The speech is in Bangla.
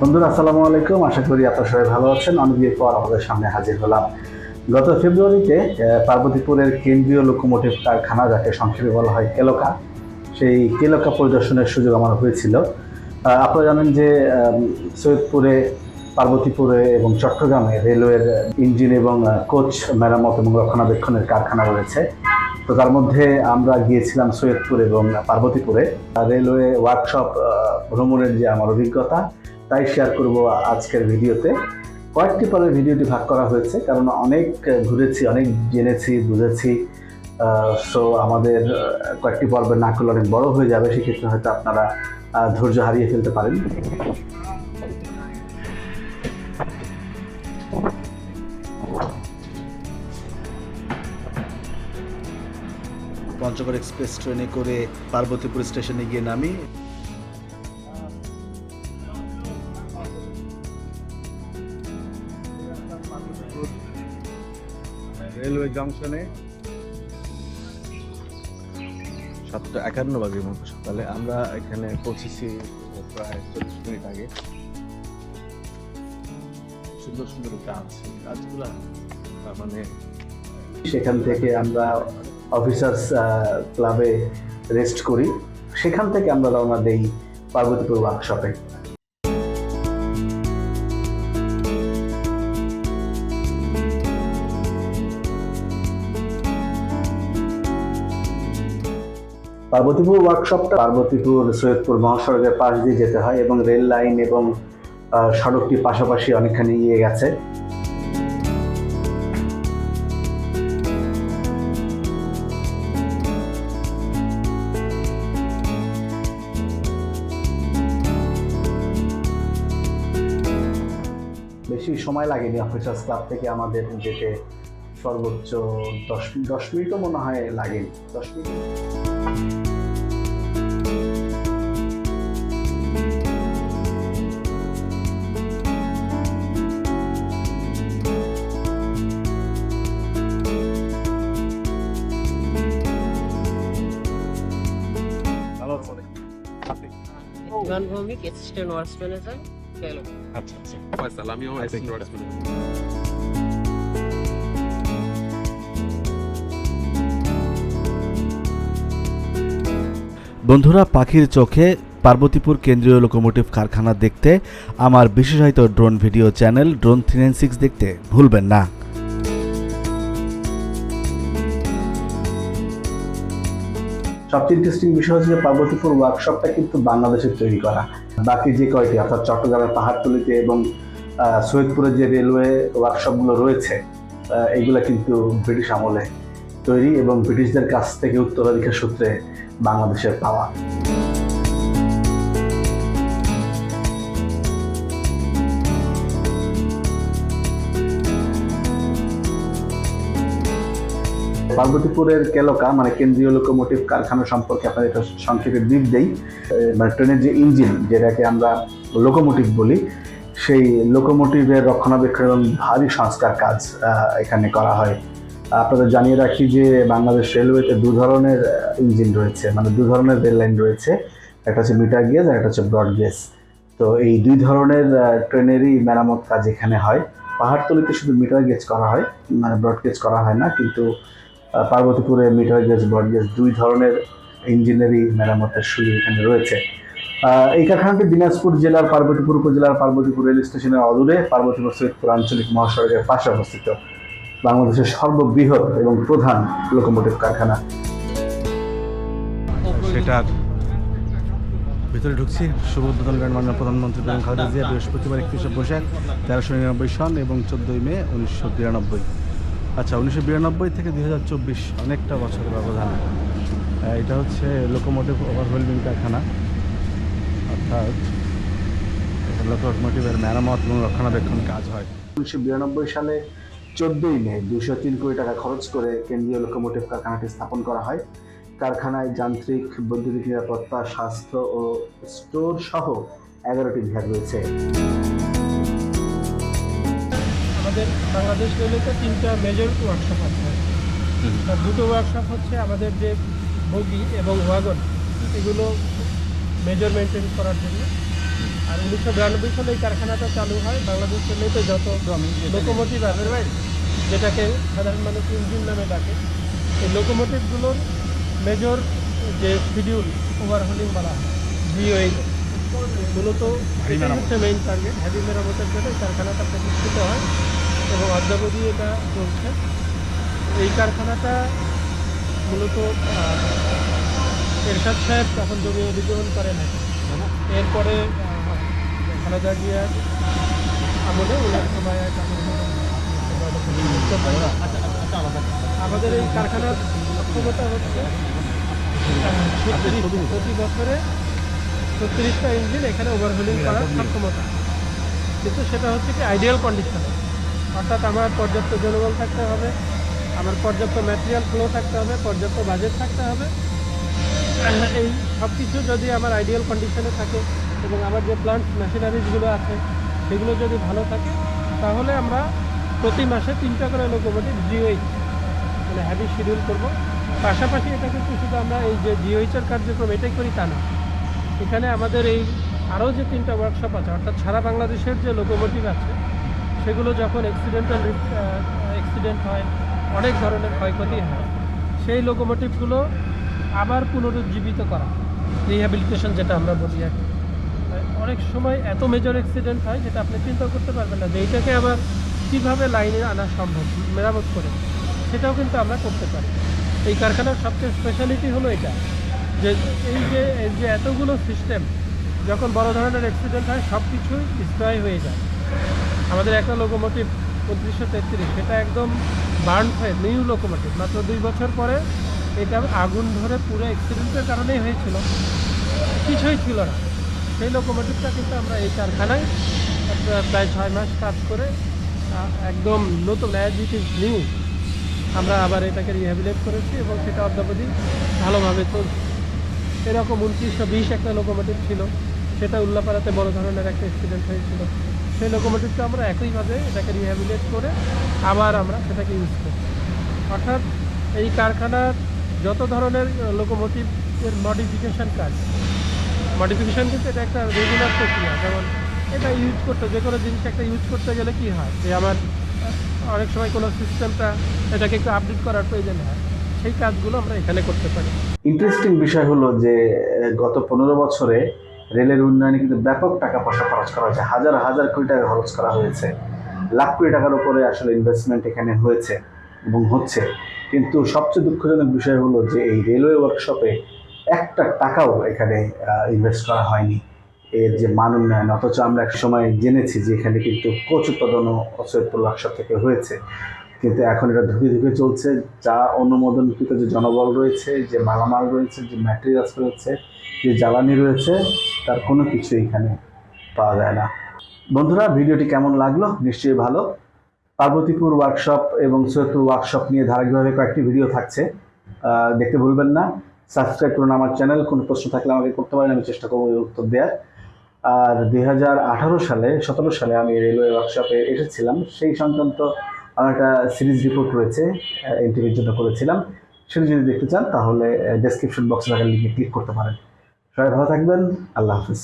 বন্ধুরা, আসসালামু আলাইকুম। আশা করি আপনারা সবাই ভালো আছেন। অনেকদিন পর আমাদের সামনে হাজির হলাম। গত ফেব্রুয়ারিতে পার্বতীপুরের কেন্দ্রীয় লোকোমোটিভ কারখানা, যাকে সংক্ষেপে বলা হয় কেলোকা, সেই কেলোকা পরিদর্শনের সুযোগ আমার হয়েছিল। আপনারা জানেন যে সৈয়দপুরে, পার্বতীপুরে এবং চট্টগ্রামে রেলওয়ের ইঞ্জিন এবং কোচ, মেরামত এবং রক্ষণাবেক্ষণের কারখানা রয়েছে। তো তার মধ্যে আমরা গিয়েছিলাম সৈয়দপুর এবং পার্বতীপুরে। রেলওয়ে ওয়ার্কশপ ভ্রমণের যে আমার অভিজ্ঞতা তাই শেয়ার করব আজকের ভিডিওতে। কয়েকটি পরে ভিডিওটি ভাগ করা হয়েছে, কারণ অনেক ঘুরেছি, অনেক জেনেছি, বুঝেছি। সো আমাদের কয়েকটি পর্বে না করলে অনেক বড় হয়ে যাবে, সেক্ষেত্রে হয়তো আপনারা ধৈর্য হারিয়ে ফেলতে পারেন। পঞ্চগড় এক্সপ্রেস ট্রেনে করে পার্বতীপুর স্টেশনে গিয়ে নামি। রেলওয়ে জংশনে। সাতটা একান্ন বাজে মতো সকালে। আমরা এখানে পৌঁছেছি প্রায় চল্লিশ মিনিট আগে। সুন্দর সুন্দর গাছ গাছগুলা তার মানে সেখান থেকে আমরা অফিসার্স ক্লাবে রেস্ট করি। সেখান থেকে আমরা রওনা দেই পার্বতীপুর ওয়ার্কশপে পার্বতীপুর ওয়ার্কশপটা পার্বতীপুর, সৈয়দপুর মহাসড়কের পাশ দিয়ে যেতে হয় এবং রেল লাইন এবং সড়কটি পাশাপাশি অনেকখানি এগিয়ে গেছে। বেশি সময় লাগেনি অফিসার্স ক্লাব থেকে আমাদের যেতে সর্বোচ্চ দশ দশ মিনিটও মনে হয় লাগেনি দশ minute. Bhowmik assistant works manager আচ্ছা আচ্ছা। ফয়সাল আমিও অ্যাসিস্ট্যান্ট ওয়ার্কস বন্ধুরা, পাখির চোখে পার্বতীপুর কেন্দ্রীয় লোকোমোটিভ কারখানা দেখতে, আমার বিশেষায়িত drone video channel drone three six দেখতে ভুলবেন না। সবচেয়ে ইন্টারেস্টিং বিষয় হচ্ছে যে পার্বতীপুর ওয়ার্কশপটা কিন্তু বাংলাদেশের তৈরি করা। বাকি যে কয়টি, অর্থাৎ চট্টগ্রামের পাহাড়তলিতে এবং সৈয়দপুরে যে রেলওয়ে ওয়ার্কশপগুলো রয়েছে এগুলো কিন্তু ব্রিটিশ আমলে তৈরি এবং ব্রিটিশদের কাছ থেকে উত্তরাধিকার সূত্রে বাংলাদেশের পাওয়া। পার্বতীপুরের কেলকা মানে কেন্দ্রীয় লোকোমোটিভ কারখানা সম্পর্কে আপনাদের একটা সংক্ষেপে ব্রিফ দেই। মানে ট্রেনের যে ইঞ্জিন যেটাকে আমরা লোকোমোটিভ বলি, সেই লোকোমোটিভের রক্ষণাবেক্ষণ এবং ভারী সংস্কার কাজ এখানে করা হয়। আপনাদের জানিয়ে রাখি যে বাংলাদেশ রেলওয়েতে দু ধরনের ইঞ্জিন রয়েছে মানে দু ধরনের রেল লাইন রয়েছে। একটা হচ্ছে মিটার গেজ আর একটা হচ্ছে ব্রড গেজ তো এই দুই ধরনের ট্রেনেরই মেরামত কাজ এখানে হয়। পাহাড়তলিতে শুধু মিটার গেজ করা হয় মানে ব্রড গেজ করা হয় না, কিন্তু পার্বতীপুরে মিটার গেজ ব্রড গেজ দুই ধরনের ইঞ্জিনিয়ারিং মেরামতের সুযোগ এখানে রয়েছে। এই কারখানাটি দিনাজপুর জেলার পার্বতীপুর উপজেলার পার্বতীপুর রেল স্টেশনের অদূরে পার্বতীপুর সৈয়দপুর আঞ্চলিক মহাসড়কের পাশে অবস্থিত। বাংলাদেশের সর্ববৃহৎ এবং প্রধান লোকোমোটিভ কারখানা। সেটার ভিতরে ঢুকছি। শুভ উদ্বোধন করেন মাননীয় প্রধানমন্ত্রী বেগম খালেদা জিয়া বৃহস্পতিবার একত্রিশে বৈশাখ তেরোশো নিরানব্বই সন এবং চোদ্দোই মে উনিশশো বিরানব্বই। আচ্ছা উনিশশো বিরানব্বই থেকে দুই হাজার চব্বিশ অনেকটা বছরের ব্যবধান। এটা হচ্ছে লোকোমোটিভ ওভারহোল্ডিং কারখানা। অর্থাৎ লোকোমোটিভের মেরামত এবং রক্ষণাবেক্ষণ কাজ হয়। উনিশশো বিরানব্বই সালে চোদ্দই মে দুশো তিন কোটি টাকা খরচ করে কেন্দ্রীয় লোকোমোটিভ কারখানাটি স্থাপন করা হয়। কারখানায় যান্ত্রিক বৈদ্যুতিক নিরাপত্তা স্বাস্থ্য ও স্টোর সহ এগারোটি বিভাগ রয়েছে। আমাদের বাংলাদেশ রেলওয়েতে তিনটা মেজর ওয়ার্কশপ আছে। দুটো ওয়ার্কশপ হচ্ছে আমাদের যে বগি এবং ওয়াগন এগুলো মেজর মেনটেন করার জন্য। আর উনিশশো বিরানব্বই সালে এই কারখানাটা চালু হয়। বাংলাদেশ রেলওয়েতে যত লোকোমোটিভ আছে যেটাকে সাধারণ মানুষ ইঞ্জিন নামে ডাকে এই লোকোমোটিভগুলোর মেজর যে শিডিউল ওভারহোলিং বলা হয় জিওই মূলত হচ্ছে মেইন টার্গেট হেভি মেরামতের জন্য কারখানাটা প্রতিষ্ঠিত হয় এবং অদ্যাবধি এটা চলছে। এই কারখানাটা মূলত এরশাদ সাহেব তখন জমি অধিগ্রহণ করেন। এরপরে আহ, খালেদা জিয়ার আমলে ওনার সময় আমাদের এই কারখানার সক্ষমতা হচ্ছে প্রতি বছরে ছত্রিশটা ইঞ্জিন এখানে ওভারহোলিং করার সক্ষমতা। কিন্তু সেটা হচ্ছে কি আইডিয়াল কন্ডিশনে অর্থাৎ আমার পর্যাপ্ত জনবল থাকতে হবে, আমার পর্যাপ্ত ম্যাটেরিয়াল ফ্লো থাকতে হবে, পর্যাপ্ত বাজেট থাকতে হবে। এই সব কিছু যদি আমার আইডিয়াল কন্ডিশনে থাকে এবং আমার যে প্লান্ট মেশিনারিজগুলো আছে, সেগুলো যদি ভালো থাকে, তাহলে আমরা প্রতি মাসে তিনটা করে লোকোমোটিভ জিওইচ মানে হ্যাভি শিডিউল করব পাশাপাশি এটা কিন্তু শুধু আমরা এই যে জিওইচের কার্যক্রম এটাই করি তা না এখানে আমাদের এই আরও যে তিনটা ওয়ার্কশপ আছে, অর্থাৎ সারা বাংলাদেশের যে লোকোমোটিভ আছে, সেগুলো যখন অ্যাক্সিডেন্টাল অ্যাক্সিডেন্ট হয়, অনেক ধরনের ক্ষয়ক্ষতি হয়, সেই লোকোমোটিভগুলো আবার পুনরুজ্জীবিত করা রিহ্যাবিলিটেশন যেটা আমরা বলি আর। অনেক সময় এত মেজর অ্যাক্সিডেন্ট হয় যেটা আপনি চিন্তা করতে পারবেন না যে এইটাকে আবার কীভাবে লাইনে আনা সম্ভব, মেরামত করে। সেটাও কিন্তু আমরা করতে পারি। এই কারখানার সবচেয়ে স্পেশালিটি হলো এটা, যে এই যে এই যে এতগুলো সিস্টেম যখন বড় ধরনের অ্যাক্সিডেন্ট হয় সব কিছুই ডিস্ট্রয় হয়ে যায়। আমাদের একটা লোকোমোটিভ উনত্রিশশো তেত্রিশ, সেটা একদম বার্ন হয়ে নিউ লোকোমোটিভ মাত্র দুই বছর পরে এটা আগুন ধরে পুরো অ্যাক্সিডেন্টের কারণেই হয়েছিল। কিছুই ছিল না। সেই লোকোমোটিভটা কিন্তু আমরা এই কারখানায় প্রায়- প্রায় ছয় মাস কাজ করে একদম নতুন অ্যাজ ইট ইজ নিউ আমরা আবার এটাকে রিহ্যাবিলেট করেছি এবং সেটা অদ্যাবধি ভালোভাবে চলছে। এরকম উনত্রিশশো বিশ একটা লোকোমোটিভ ছিল, সেটা উল্লাপাড়াতে বড় ধরনের একটা অ্যাক্সিডেন্ট হয়েছিল। সেই লোকোমোটিভটা আমরা একইভাবে এটাকে রিহ্যাবিলেট করে আবার আমরা সেটাকে ইউজ করি অর্থাৎ এই কারখানার যত ধরনের লোকোমোটিভের মডিফিকেশন কাজ মডিফিকেশন কিন্তু এটা একটা রেগুলার প্রক্রিয়া, যেমন এটা ইউজ করতে, যে কোনো জিনিস একটা ইউজ করতে গেলে কি হয়? যে আমার অনেক সময় কোনো সিস্টেমটা এটাকে একটু আপডেট করার প্রয়োজন হয়, সেই কাজগুলো আমরা এখানে করতে পারি। ইন্টারেস্টিং বিষয় হলো যে, গত পনেরো বছরে রেলের উন্নয়নে কিন্তু ব্যাপক টাকা পয়সা খরচ করা হয়েছে, হাজার হাজার কোটি টাকা খরচ করা হয়েছে, লাখ কোটি টাকার উপরে আসলে ইনভেস্টমেন্ট এখানে হয়েছে এবং হচ্ছে। কিন্তু সবচেয়ে দুঃখজনক বিষয় হলো যে, এই রেলওয়ে ওয়ার্কশপে একটা টাকাও এখানে ইনভেস্ট করা হয়নি। এর যে মান উন্নয়ন, অথচ আমরা এক সময় জেনেছি যে এখানে কিন্তু কোচ উৎপাদনও সৈয়দপুর ওয়ার্কশপ থেকে হয়েছে। কিন্তু এখন এটা ধুকে ধুকে চলছে, যা অনুমোদনকৃত যে জনবল রয়েছে, যে মালামাল রয়েছে, যে ম্যাটেরিয়ালস রয়েছে, যে জ্বালানি রয়েছে, তার কোনো কিছু এখানে পাওয়া যায় না। বন্ধুরা, ভিডিওটি কেমন লাগল? নিশ্চয়ই ভালো। পার্বতীপুর ওয়ার্কশপ এবং সৈয়দপুর ওয়ার্কশপ নিয়ে ধারাবাহিকভাবে কয়েকটি ভিডিও থাকছে। দেখতে ভুলবেন না। সাবস্ক্রাইব করুন আমার চ্যানেল। কোনো প্রশ্ন থাকলে আমাকে করতে পারেন, আমি চেষ্টা করব উত্তর দেওয়ার। আর দুই হাজার আঠারো সালে, সতেরো সালে আমি রেলওয়ে ওয়ার্কশপে এসেছিলাম। সেই সংক্রান্ত আমার একটা সিরিজ রিপোর্ট রয়েছে এনটিভির জন্য করেছিলাম। সেটা যদি দেখতে চান, তাহলে ডেসক্রিপশন বক্সে থাকা লিঙ্কে ক্লিক করতে পারেন। সবাই ভালো থাকবেন। আল্লাহ হাফিজ।